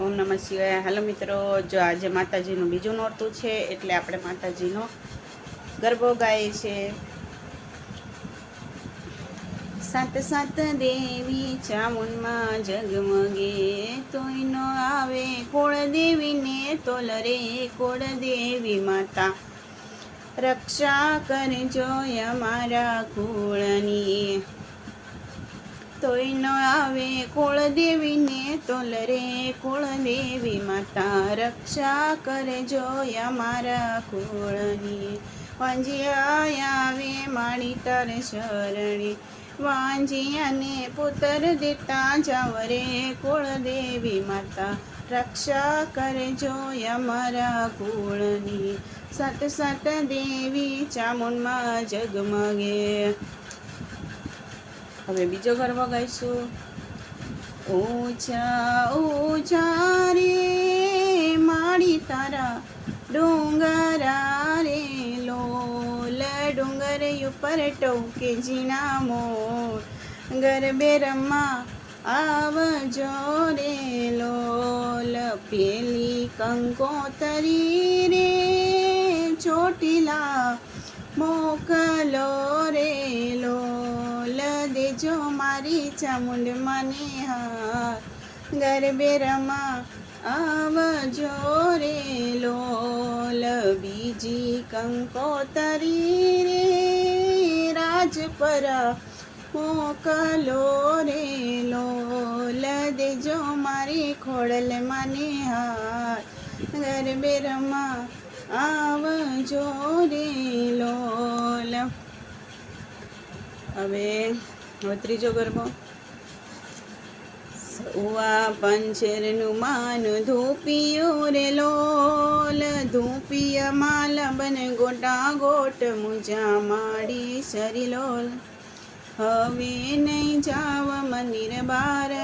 ઓમ નમઃ શિવાય. હાલો મિત્રો, જો આજે માતાજીનું બીજું નોરતું છે, એટલે આપણે માતાજીનો ગરબો ગાઈએ છે. સાત સાત દેવી ચામુંડમાં જગમગે તોય નો આવે કોળ દેવીને તોલરે કોળ દેવી માતા. રક્ષા કરજો અમારા કુળની. તોય ન આવે કુળદેવીને તોલરે કુળદેવી માતા રક્ષા કરજો અમારા કુળની. વાંજિયા આવે માણી તાર શરણી. વાંજિયાને પુત્ર દેતા જાવ રે કુળદેવી માતા રક્ષા કરજો અમારા કુળની. સત સત દેવી ચામુંડમાં જગમગે. હવે બીજો ગરબો ગાઈશું ઓછા ઓછા રે માળી તારા ડુંગરા રે, લોલ ડુંગર ઉપર ટોકે જીણા મોર. ગરબે રમા આવજો રે, લોલ પેલી કંકોતરી રે, ચોટીલા મોકલો. દેજો મારી ચામુંડ મને હાર ગરબે રમા આવજો રે લોલ બીજી કંકોતરી રે રાજપરા મોકલો રે લોલ દેજો મારી ખોડલ મને હાર ગરબે રમા આવજો રે લોલ હવે હવે ત્રીજો ગરબો. સવા પંચરનું માન ધૂપિયું રે લોલ. ધૂપિય માલ બન ગોટા ગોટ મુજા માડી સરી લોલ. હવે નહીં જાવ મંદિર બારણે રે લોલ